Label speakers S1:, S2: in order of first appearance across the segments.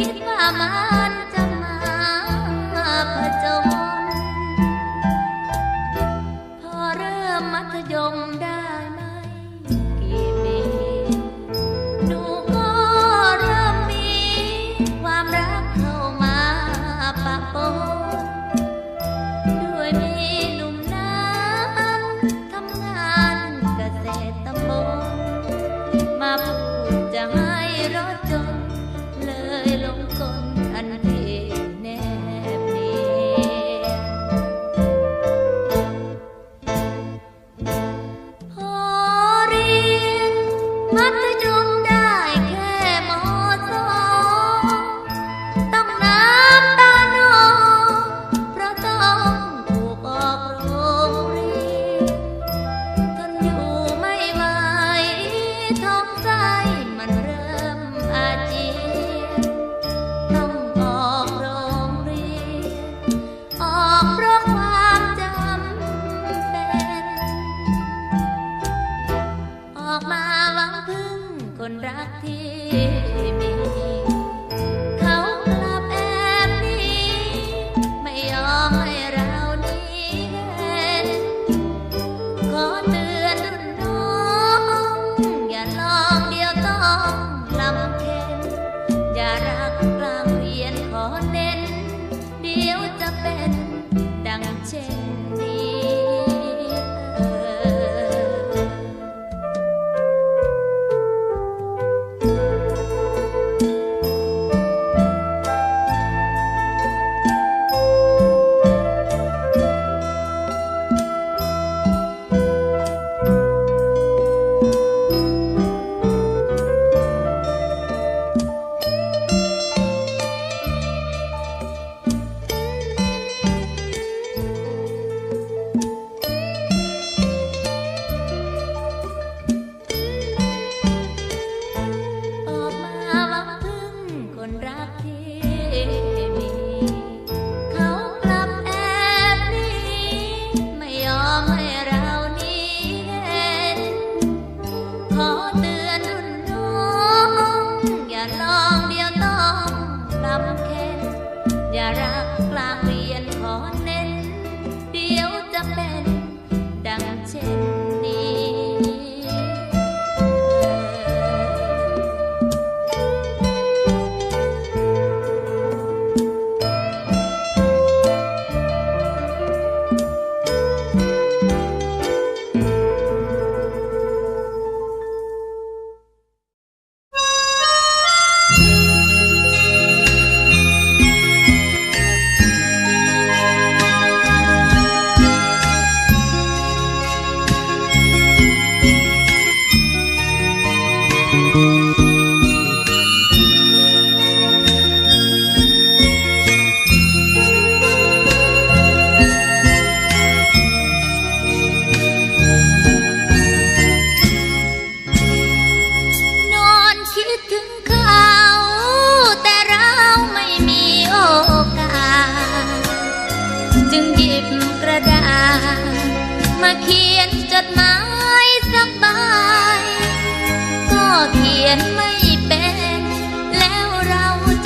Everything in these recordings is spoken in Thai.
S1: คิดว่ามันจะ ใจมันเริ่มอาเจียนต้องออกโรงเรียน ออกเพราะความจำเป็น ออกมาหวังพึ่งคนรักที่ 让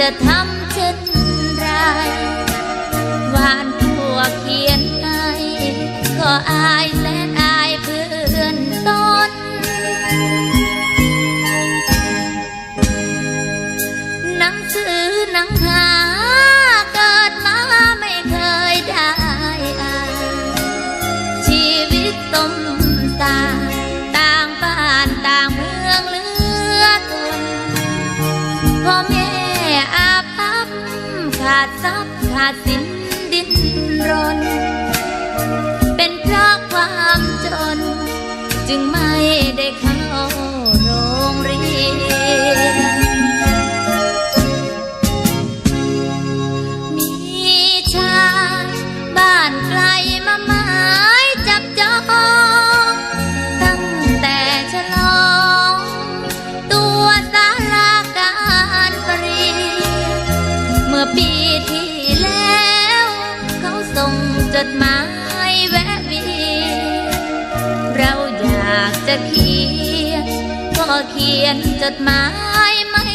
S1: จะทำเช่นไรวานผัวเขียนให้ก็อายแสนอายเพื่อนตนหนังสือหนังหาเกิดมาไม่เคยได้อ่านชีวิตตม ขาดสินดินรน เป็นเพราะความจน จึงไม่ได้ค้า ดหมายแวะเวียนเราอยากจะเขียน ก็เขียนจดหมายไม่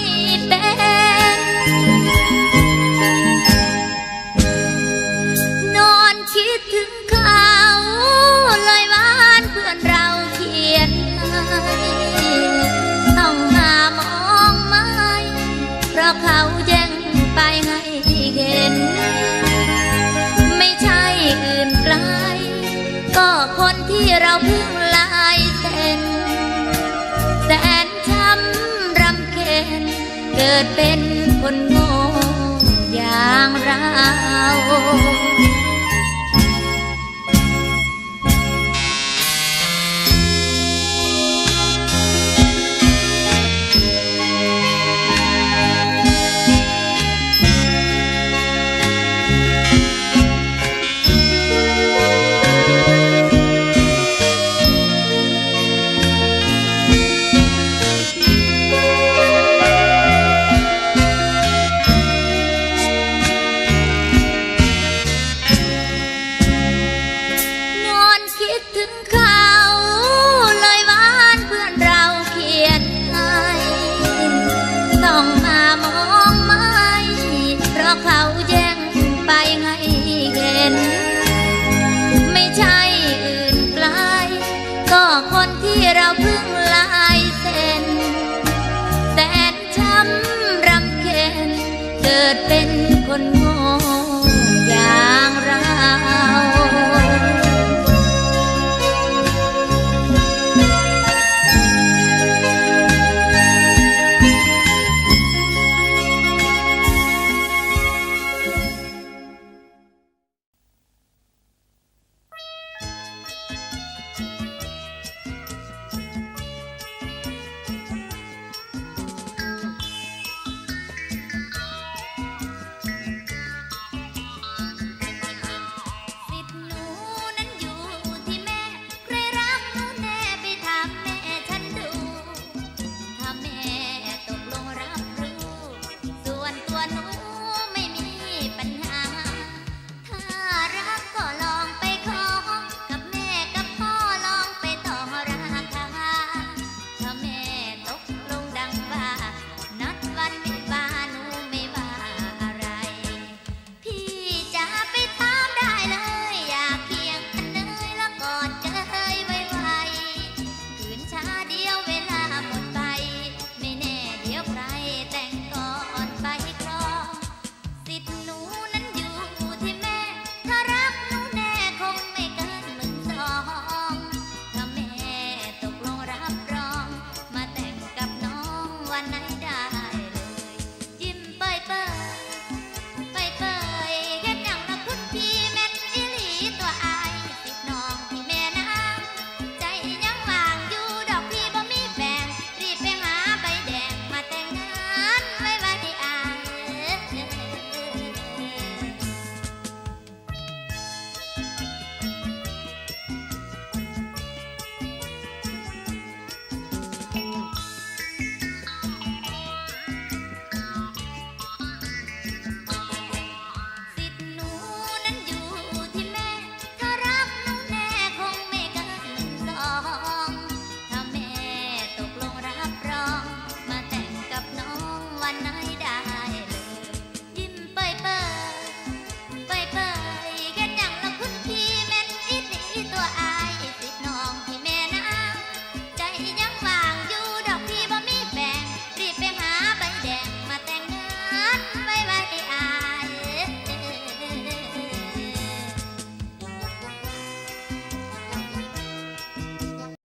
S1: ็คนที่เราเพึ่งลายเต้นแสนช้ำรำเค็นเกิดเป็นคนโง่อย่างเรา ดเป็น